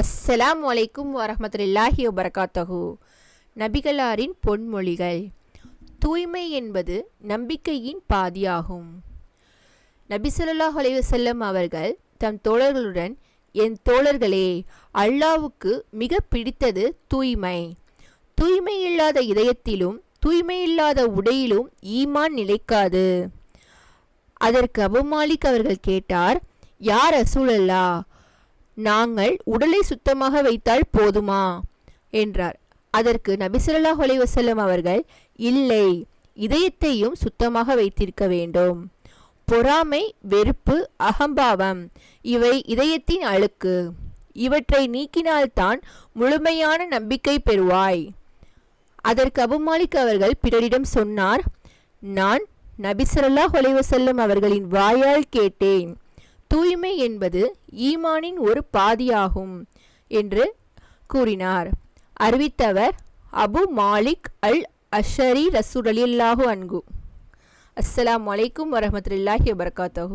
அஸ்ஸலாம் வலைக்கும் வரமத்துல்லாஹி வபரகாத்தகு நபிகளாரின் பொன்மொழிகள். தூய்மை என்பது நம்பிக்கையின் பாதியாகும். நபிசல்லாஹ் அலைவசல்லம் அவர்கள் தம் தோழர்களுடன் என் தோழர்களே அல்லாவுக்கு மிக பிடித்தது தூய்மை. தூய்மை இல்லாத இதயத்திலும் தூய்மை இல்லாத உடையிலும் ஈமான் நிலைக்காது. அதற்கு அபு மாலிக் அவர்கள் கேட்டார் யார் அசூலல்லா நாங்கள் உடலை சுத்தமாக வைத்தால் போதுமா? என்றார். அதற்கு நபிசல்லாஹ் அலைவசல்லம் அவர்கள் இல்லை இதயத்தையும் சுத்தமாக வைத்திருக்க வேண்டும். பொறாமை வெறுப்பு அகம்பாவம் இவை இதயத்தின் அழுக்கு. இவற்றை நீக்கினால்தான் முழுமையான நம்பிக்கை பெறுவாய். அதற்கு அபுமாலிக் அவர்கள் பிறரிடம் சொன்னார் நான் நபிசல்லாஹ் அலைவசல்லம் அவர்களின் வாயால் கேட்டேன். தூய்மை என்பது ஈமானின் ஒரு பாதியாகும் என்று கூறினார். அறிவித்தவர் அபு மாலிக் அல் அஷரி ரசூல் அலில்லாஹு அன்கு அஸ்ஸலாமு அலைக்கும் வரமத்துல்லாஹி வபரகாத்தஹு.